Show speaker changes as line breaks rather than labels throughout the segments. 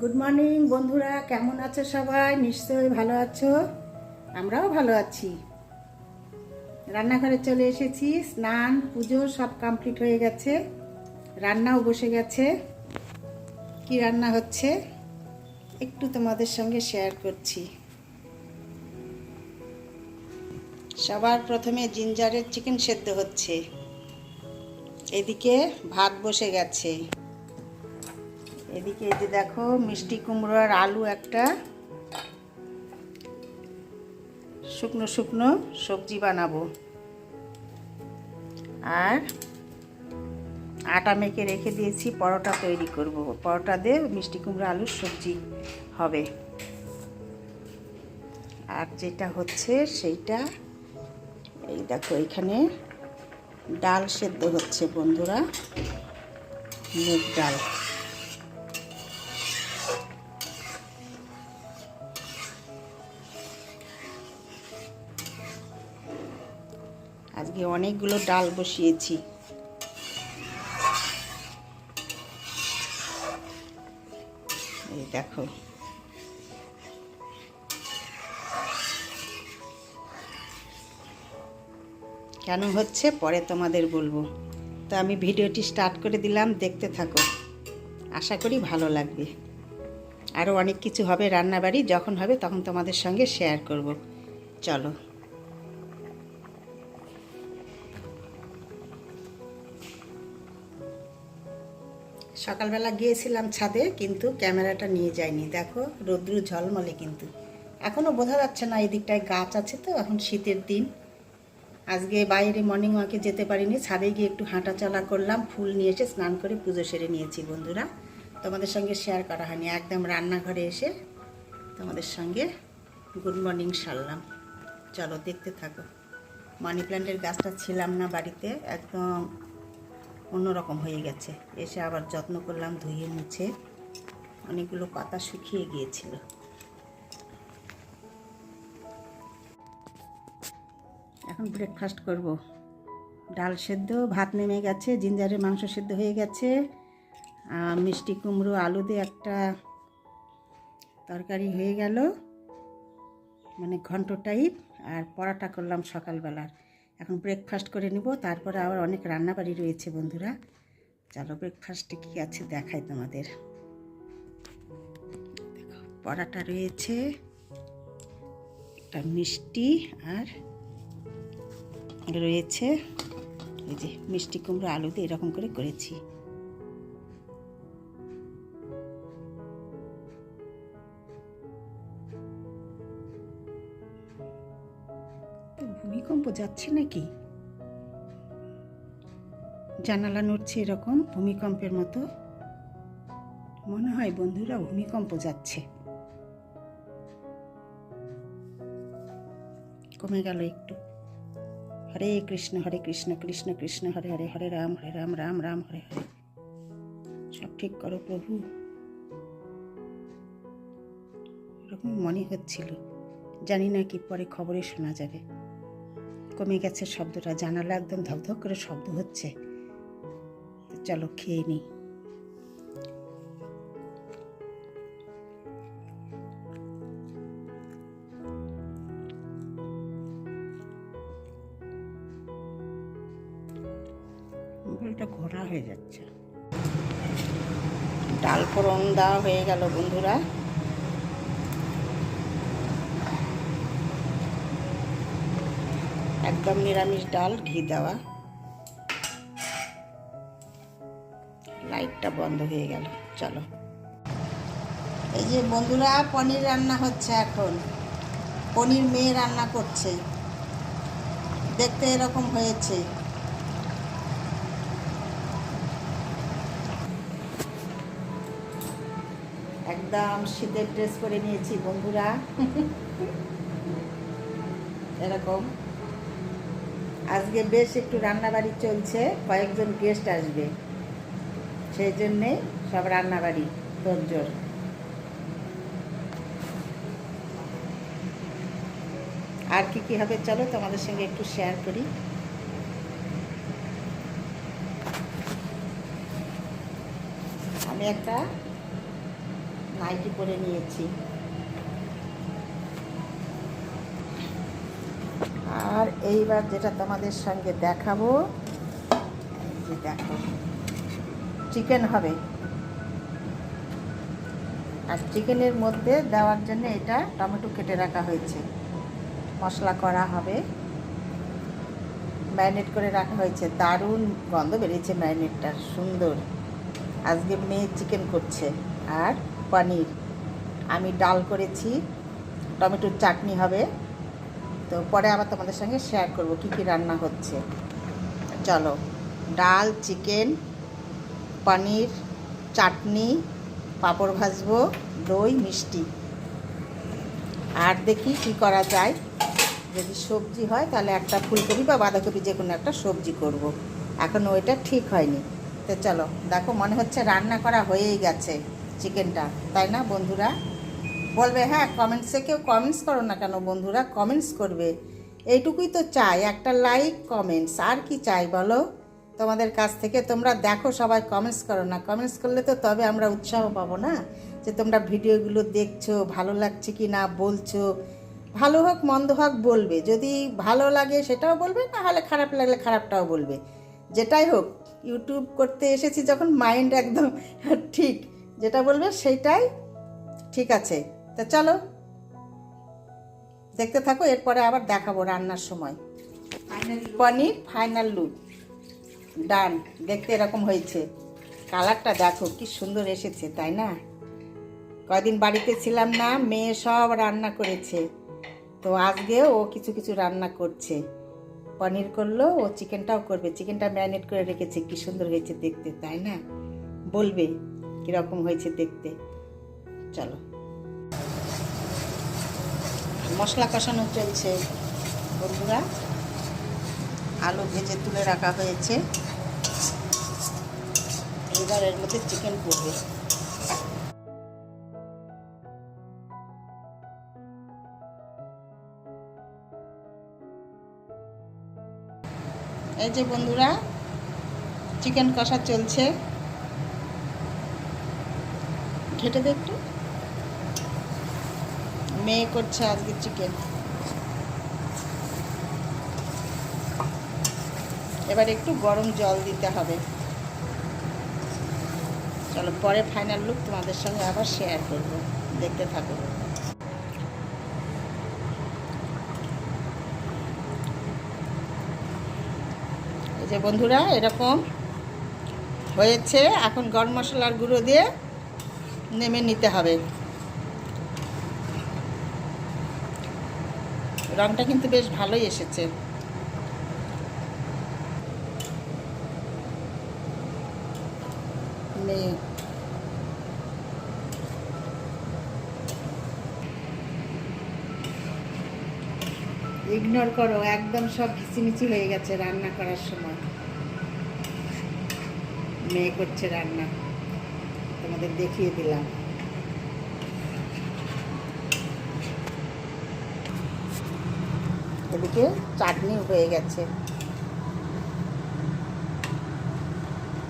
Good morning বন্ধুরা কেমন আছো সবাই নিশ্চয়ই ভালো আছো আমরাও ভালো আছি রান্নাঘরে চলে এসেছি স্নান পুজো সব কমপ্লিট হয়ে গেছে রান্নাও বসে গেছে কি রান্না হচ্ছে একটু তোমাদের সঙ্গে শেয়ার করছি সবার প্রথমে জিঞ্জারের চিকেন সেদ্ধ হচ্ছে এদিকে ভাত বসে গেছে এদিকে এই যে দেখো মিষ্টি কুমড়ো আর আলু একটা শুকনো শুকনো সবজি বানাবো আর আটা মেখে রেখে দিয়েছি পরোটা তৈরি করব পরোটা দিয়ে মিষ্টি কুমড়ো আলুর সবজি হবে আর যেটা হচ্ছে সেইটা এই দেখো এখানে ডাল সেদ্ধ হচ্ছে বন্ধুরা মুগ ডাল অনেকগুলো ডাল বসিয়েছি এই দেখো কেন হচ্ছে পরে তোমাদের বলবো তো আমি ভিডিওটি স্টার্ট করে দিলাম দেখতে থাকো আশা করি ভালো লাগবে আরও অনেক কিছু হবে রান্নাবাড়ি যখন হবে তখন তোমাদের সঙ্গে শেয়ার করব চলো সকালবেলা গিয়েছিলাম ছাদে কিন্তু ক্যামেরাটা নিয়ে যায়নি দেখো রোদ্রু ঝলমলে কিন্তু এখনও বোঝা যাচ্ছে না এদিকটায় গাছ আছে তো এখন শীতের দিন আজকে বাইরে মর্নিং ওয়াকে যেতে পারিনি ছাদে গিয়ে একটু হাঁটা চলা করলাম ফুল নিয়ে এসে স্নান করে পুজো সেরে নিয়েছি বন্ধুরা তোমাদের সঙ্গে শেয়ার করা হয়নি একদম রান্নাঘরে এসে তোমাদের সঙ্গে গুড মর্নিং সারলাম চলো দেখতে থাকো মানি প্ল্যান্টের গাছটা ছিলাম না বাড়িতে একদম অন্যরকম হয়ে গেছে এসে আবার যত্ন করলাম ধুয়ে মুছে অনেকগুলো পাতা শুকিয়ে গিয়েছিল এখন ব্রেকফাস্ট করব ডাল সেদ্ধ ভাত নেমে গেছে জিঞ্জারের মাংস সেদ্ধ হয়ে গেছে মিষ্টি কুমড়ো আলু দিয়ে একটা তরকারি হয়ে গেল মানে ঘন্ট টাইপ আর পরাটা করলাম সকালবেলার এখন ব্রেকফাস্ট করে নিব তারপরে আবার অনেক রান্নাবাড়ি রয়েছে বন্ধুরা চলো ব্রেকফাস্টে কী আছে দেখাই তোমাদের দেখো পরাটা রয়েছে একটা মিষ্টি আর রয়েছে এই যে মিষ্টি কুমড়ো আলুতে এরকম করে করেছি যাচ্ছে নাকি জানালা নড়ছে এরকম ভূমিকম্পের মতো মনে হয় বন্ধুরা ভূমিকম্প যাচ্ছে কমে গেল একটু হরে কৃষ্ণ হরে কৃষ্ণ কৃষ্ণ কৃষ্ণ হরে হরে হরে রাম হরে রাম রাম রাম হরে হরে সব ঠিক করো প্রভু এরকম মনে হচ্ছিল জানি না কি পরে খবরে শোনা যাবে কমে গেছে শব্দটা জানালা একদম ধকধক করে শব্দ হচ্ছে চলো খেয়ে নিই ঘোরা হয়ে যাচ্ছে ডাল ফোড়ন দেওয়া হয়ে গেল বন্ধুরা একদম নিরামিষ ডাল ঘি দেওয়া লাইটটা বন্ধ হয়ে গেল চলো এই যে বন্ধুরা পনির রান্না হচ্ছে এখন পনির মেয়ে রান্না করছে দেখতে এরকম হয়েছে একদম শীতের ড্রেস করে নিয়েছি বন্ধুরা এরকম আজকে বেশ একটু রান্নাবাড়ি চলছে কয়েকজন গেস্ট আসবে সেই জন্যে সব রান্নাবাড়ি তোর আর কি কী হবে চলো তোমাদের সঙ্গে একটু শেয়ার করি আমি একটা নাইটি পরে নিয়েছি আর এইবার যেটা তোমাদের সঙ্গে দেখাবো যে দেখো চিকেন হবে আর চিকেনের মধ্যে দেওয়ার জন্য এটা টমেটো কেটে রাখা হয়েছে মশলা করা হবে ম্যারিনেট করে রাখা হয়েছে দারুণ গন্ধ বেরিয়েছে ম্যারিনেটটা সুন্দর আজকে মেয়ে চিকেন করছে আর পনির আমি ডাল করেছি টমেটোর চাটনি হবে তো পরে আবার তোমাদের সঙ্গে শেয়ার করবো কি কি রান্না হচ্ছে চলো ডাল চিকেন পনির চাটনি পাঁপড় ভাজবো দই মিষ্টি আর দেখি কি করা যায় যদি সবজি হয় তাহলে একটা ফুলকপি বা বাঁধাকপি যে কোনো একটা সবজি করব। এখন ওইটা ঠিক হয়নি তো চলো দেখো মনে হচ্ছে রান্না করা হয়েই গেছে চিকেনটা তাই না বন্ধুরা বলবে হ্যাঁ কমেন্টসে কেউ কমেন্টস করো না কেন বন্ধুরা কমেন্টস করবে এইটুকুই তো চাই একটা লাইক কমেন্টস আর কি চাই বলো তোমাদের কাছ থেকে তোমরা দেখো সবাই কমেন্টস করো না কমেন্টস করলে তো তবে আমরা উৎসাহ পাবো না যে তোমরা ভিডিওগুলো দেখছো ভালো লাগছে কি না বলছো ভালো হোক মন্দ হোক বলবে যদি ভালো লাগে সেটাও বলবে না হলে খারাপ লাগলে খারাপটাও বলবে যেটাই হোক ইউটিউব করতে এসেছি যখন মাইন্ড একদম ঠিক যেটা বলবে সেইটাই ঠিক আছে তা চলো দেখতে থাকো এরপরে আবার দেখাবো রান্নার সময় পনির ফাইনাল লুক ডান দেখতে এরকম হয়েছে কালারটা দেখো কি সুন্দর এসেছে তাই না কয়দিন বাড়িতে ছিলাম না মেয়ে সব রান্না করেছে তো আজকে ও কিছু কিছু রান্না করছে পনির করলো ও চিকেনটাও করবে চিকেনটা ম্যারিনেট করে রেখেছে কি সুন্দর হয়েছে দেখতে তাই না বলবে কীরকম হয়েছে দেখতে চলো মশলা কষানো চলছে বন্ধুরা আলু ভেজে তুলে রাখা হয়েছে এবার এর মধ্যে চিকেন পড়বে এই যে বন্ধুরা চিকেন কষা চলছে ঘেটে দে একটু মেয়ে করছে আজকে চিকেন এবার একটু গরম জল দিতে হবে চলো পরে ফাইনাল লুক তোমাদের সঙ্গে আবার শেয়ার করবো দেখতে থাকো এই যে বন্ধুরা এরকম হয়েছে এখন গরম মশলার গুঁড়ো দিয়ে নেমে নিতে হবে রঙটা কিন্তু বেশ ভালোই এসেছে ইগনোর করো একদম সব কিচিমিচি হয়ে গেছে রান্না করার সময় মেয়ে করছে রান্না তোমাদের দেখিয়ে দিলাম এদিকে চাটনি হয়ে গেছে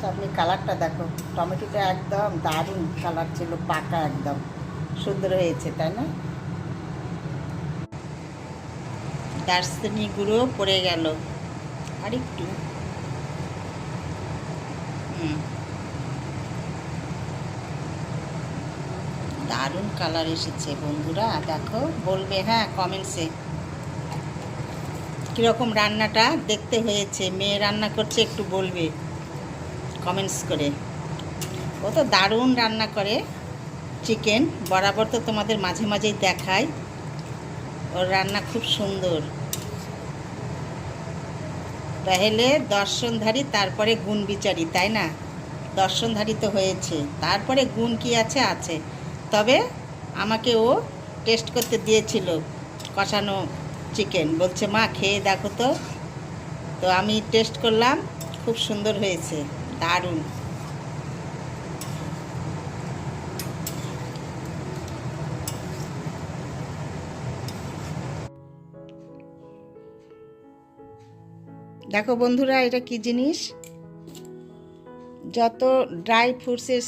চাটনির কালারটা দেখো টমেটোটা একদম দারুণ কালার ছিল পাকা একদম সুন্দর হয়েছে তাই না দার্সিনি গুঁড়ো পড়ে গেল আর একটু দারুণ কালার এসেছে বন্ধুরা দেখো বলবে হ্যাঁ কমেন্টসে কীরকম রান্নাটা দেখতে হয়েছে মেয়ে রান্না করছে একটু বলবে কমেন্টস করে ও তো দারুণ রান্না করে চিকেন বরাবর তো তোমাদের মাঝে মাঝেই দেখায় ওর রান্না খুব সুন্দর তাহলে দর্শনধারী তারপরে গুণ বিচারী তাই না দর্শনধারী তো হয়েছে তারপরে গুণ কি আছে আছে তবে আমাকে ও টেস্ট করতে দিয়েছিল কষানো চিকেন বলছে মা খেয়ে দেখো তো তো আমি টেস্ট করলাম খুব সুন্দর হয়েছে দারুণ দেখো বন্ধুরা এটা কি জিনিস যত ড্রাই ফ্রুটসের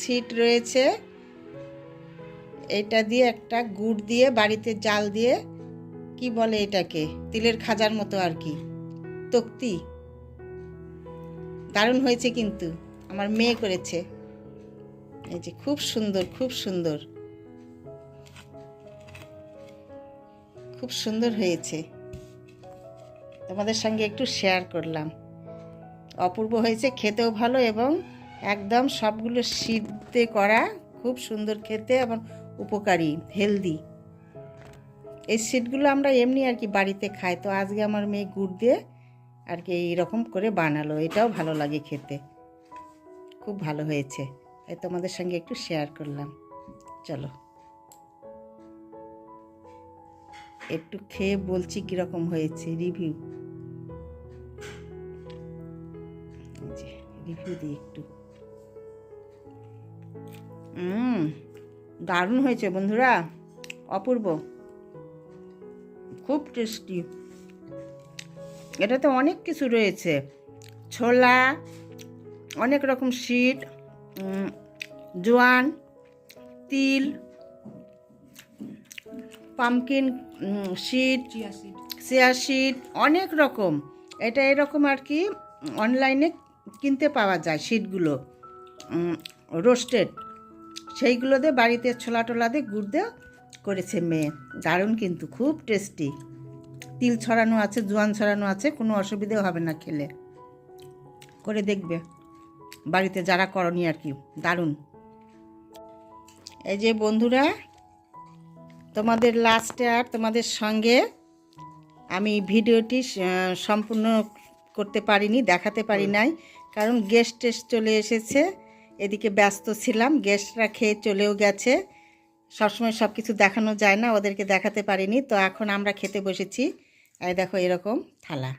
সিট রয়েছে এটা দিয়ে একটা গুড় দিয়ে বাড়িতে জাল দিয়ে কি বলে এটাকে তিলের খাজার মতো আর কি তক্তি দারুণ হয়েছে কিন্তু আমার মেয়ে করেছে এই যে খুব সুন্দর খুব সুন্দর খুব সুন্দর হয়েছে তোমাদের সঙ্গে একটু শেয়ার করলাম অপূর্ব হয়েছে খেতেও ভালো এবং একদম সবগুলো সিদ্ধে করা খুব সুন্দর খেতে এবং উপকারী হেলদি এই সিটগুলো আমরা এমনি আর কি বাড়িতে খাই তো আজকে আমার মেয়ে গুড় দিয়ে আর কি এইরকম করে বানালো এটাও ভালো লাগে খেতে খুব ভালো হয়েছে তাই তোমাদের সঙ্গে একটু শেয়ার করলাম চলো একটু খেয়ে বলছি কীরকম হয়েছে রিভিউ রিভিউ দিই একটু দারুণ হয়েছে বন্ধুরা অপূর্ব খুব টেস্টি এটাতে অনেক কিছু রয়েছে ছোলা অনেক রকম শীত জোয়ান তিল পামকিন শীত সিয়া শীত অনেক রকম এটা এরকম আর কি অনলাইনে কিনতে পাওয়া যায় শীতগুলো রোস্টেড সেইগুলো দিয়ে বাড়িতে ছোলা টোলা দিয়ে গুড় দিয়ে করেছে মেয়ে দারুণ কিন্তু খুব টেস্টি তিল ছড়ানো আছে জোয়ান ছড়ানো আছে কোনো অসুবিধেও হবে না খেলে করে দেখবে বাড়িতে যারা করনি আর কি দারুণ এই যে বন্ধুরা তোমাদের লাস্টে আর তোমাদের সঙ্গে আমি ভিডিওটি সম্পূর্ণ করতে পারিনি দেখাতে পারি নাই কারণ গেস্ট টেস্ট চলে এসেছে এদিকে ব্যস্ত ছিলাম গেস্টরা খেয়ে চলেও গেছে সবসময় সব কিছু দেখানো যায় না ওদেরকে দেখাতে পারিনি তো এখন আমরা খেতে বসেছি এই দেখো এরকম থালা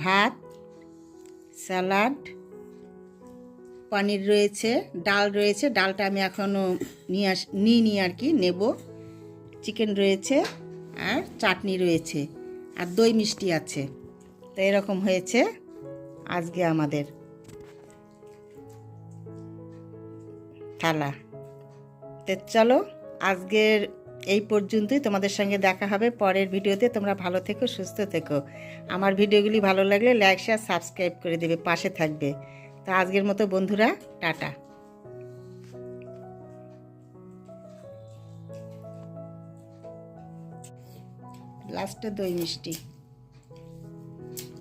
ভাত স্যালাড পনির রয়েছে ডাল রয়েছে ডালটা আমি এখনও নিয়ে আস নিই আর কি নেব চিকেন রয়েছে আর চাটনি রয়েছে আর দই মিষ্টি আছে তো এরকম হয়েছে আজকে আমাদের থালা তো চলো আজকের এই পর্যন্তই তোমাদের সঙ্গে দেখা হবে পরের ভিডিওতে তোমরা ভালো থেকো সুস্থ থেকো আমার ভিডিওগুলি ভালো লাগলে লাইক শেয়ার সাবস্ক্রাইব করে দেবে পাশে থাকবে তো আজকের মতো বন্ধুরা টাটা লাস্টে দই মিষ্টি